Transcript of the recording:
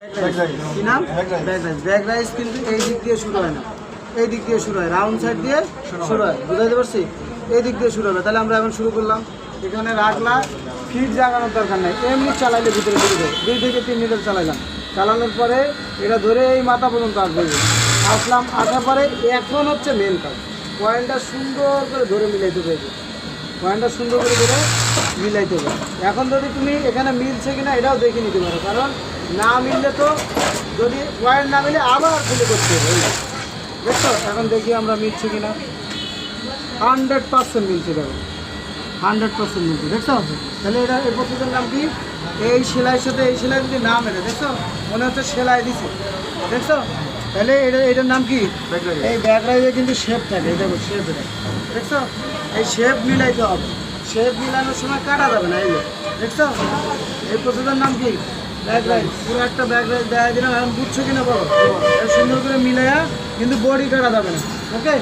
কি নাম? Back rise back rise কিন্তু এই দিক দিয়ে শুরু হয় না। এই দিক দিয়ে শুরু হয়। রাউন্ড সাইড দিয়ে শুরু হয়। বুঝাইতে পারছি? এই দিক দিয়ে শুরু হবে তাহলে আমরা এখন শুরু করলাম। এখানে রাখলা ফিট জাগানোর দরকার নেই। এমনি চালাইলে ভিতরে ঢুকে যায়। দুই থেকে তিন মিটার চালাইলাম। চালানোর পরে এটা ধরে এই মাথা পর্যন্ত আসবে। আসলাম আসার পরে এখন হচ্ছে মেন কাজ। পয়েন্টটা সুন্দর করে ধরে মিলাইতে পেরেছে পয়েন্টটা সুন্দর করে ধরে মিলাইতে হবে এখন যদি তুমি এখানে মিলছে কিনা এটাও দেখে নিতে পারো, কারণ না মিললে তো যদি পয়েন্ট না মিলে আবার খুলে করতে হবে দেখছ? এখন দেখি আমরা মিলছে কিনা। হান্ড্রেড পার্সেন্ট মিলছে, দেখো। হান্ড্রেড পার্সেন্ট মিলছে, দেখছ? তাহলে এটা এই পদ্ধতির নাম কি? এই সেলাইয়ের সাথে এই সেলাই যদি না মেলে, দেখছ? মনে হচ্ছে সেলাই দিছে, দেখছ? তাহলে এটা এটার নাম কি? এই ব্যাগ রাইজে কিন্তু শেপ থাকে এটা শেপ এটা। দেখছ? এই শেপ মিলাইতে হবে। শেপ মিলানোর সময় কাটা যাবে না, এই যে। দেখছ? এই প্রসেসের নাম কি? ব্যাগ রাইজ পুরো একটা ব্যাগ রাইজ দেখা দিলাম বুঝছ কিনা বলো? সুন্দর করে মিলাইয়া কিন্তু বডি কাটা যাবে না ওকে